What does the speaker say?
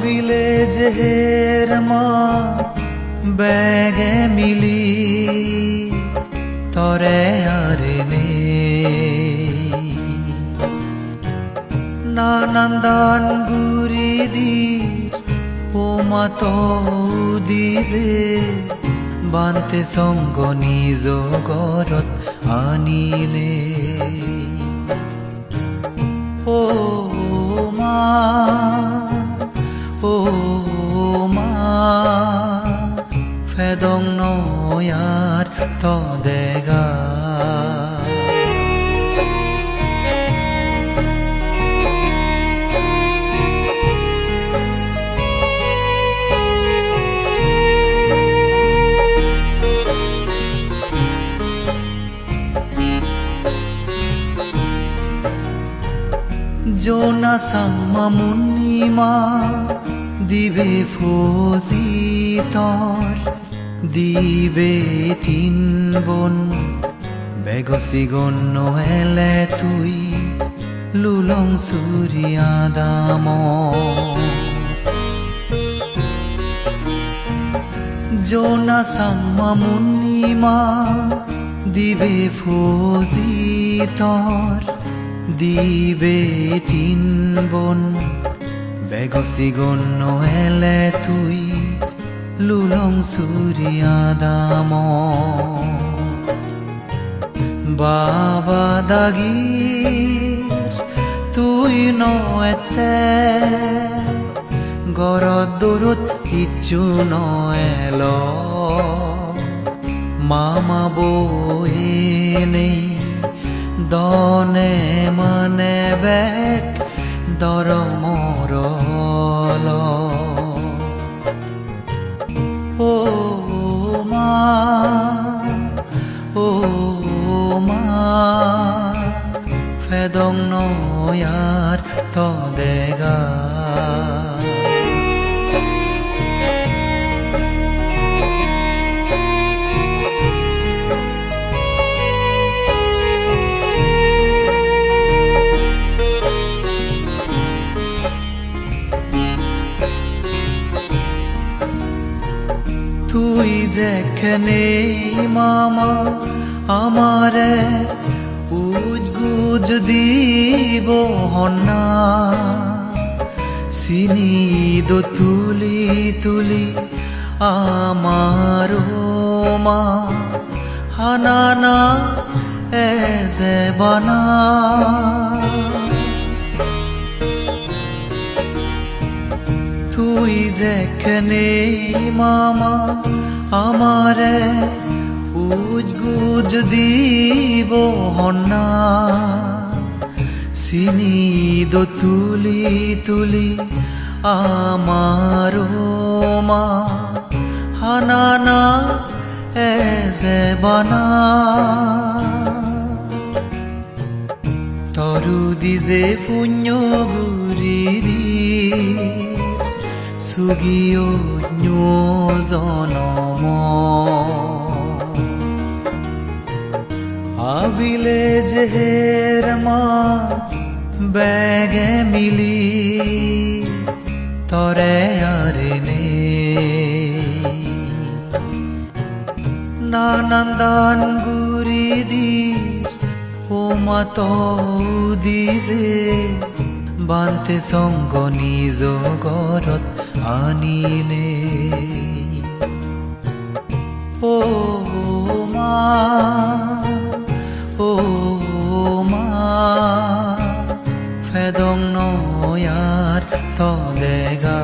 আবিলে জেহের মা বেগে মিলি, তরে আরে নে নানান্দান গুরি দির, ও মাত দিজে বান্তে সঙ্গ নিজ গরত আনিলে। ও মা জোনা সাম্মা মুন্নিমা দিবে ফজিতর, দিবে তিন বন। বেগসি গণ্য এলে তুই লুলং সুরিয়া দাম জোনা সাম্মা মুন্নিমা দিবে ফজিতর দিবে তিন বন। বেগসি গণ্য এলে তুই, লুলং সুরিয়া দাম বাবা দাগি তুই নয়তে গরত দূরত ইচ্ছু নয়েল। মামা বয়ে নেই দনে মনে বেক দর মর ও মা ও মা ফেদং নয়ার তো দেগা যেখানে মামা আমারে উজগুজ দিব হন্না। চিনি দো তুলি তুলি আমার মা। হানানা এ যে বানা। তুই যেখানে মামা, আমারে উজগুজ দিব হন্না। দো তুলি তুলি আমার মা, হানানা এ যে বানা। তরু দিজে পুণ্য গুৰি দি জনম আবিলে জেহের মা বেগে মিলি তরে আরে নে নানান্দান গুরি দির ও মাত দিজে বান্তে সঙ্গ নিজ গরত আনিলে ও মা ও মা ফেদং নয়ার তলেগা